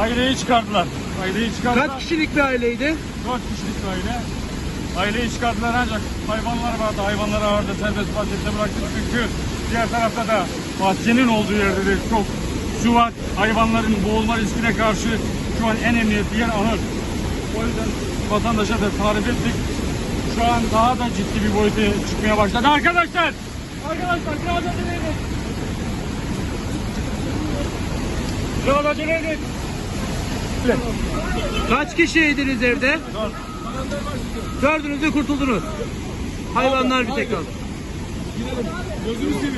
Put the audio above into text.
Aileyi çıkardılar. Aileyi çıkardılar. Kaç kişilik bir aileydi? Dört kişilik bir aile. Aileyi çıkardılar ancak hayvanlar vardı. Hayvanları vardı. Serbest vaziyette bıraktık çünkü diğer tarafta da bahçenin olduğu yerde de çok su var. Hayvanların boğulma riskine karşı şu an en emniyetli yer ahır. O yüzden vatandaşa da tarif ettik. Şu an daha da ciddi bir boyuta çıkmaya başladı. Arkadaşlar! Arkadaşlar biraz acele edin. Biraz acele edin. Kaç kişiydiniz evde? Dört. Dördünüz de kurtuldunuz. Hayvanlar bir tek kaldı. Gözünü seveyim.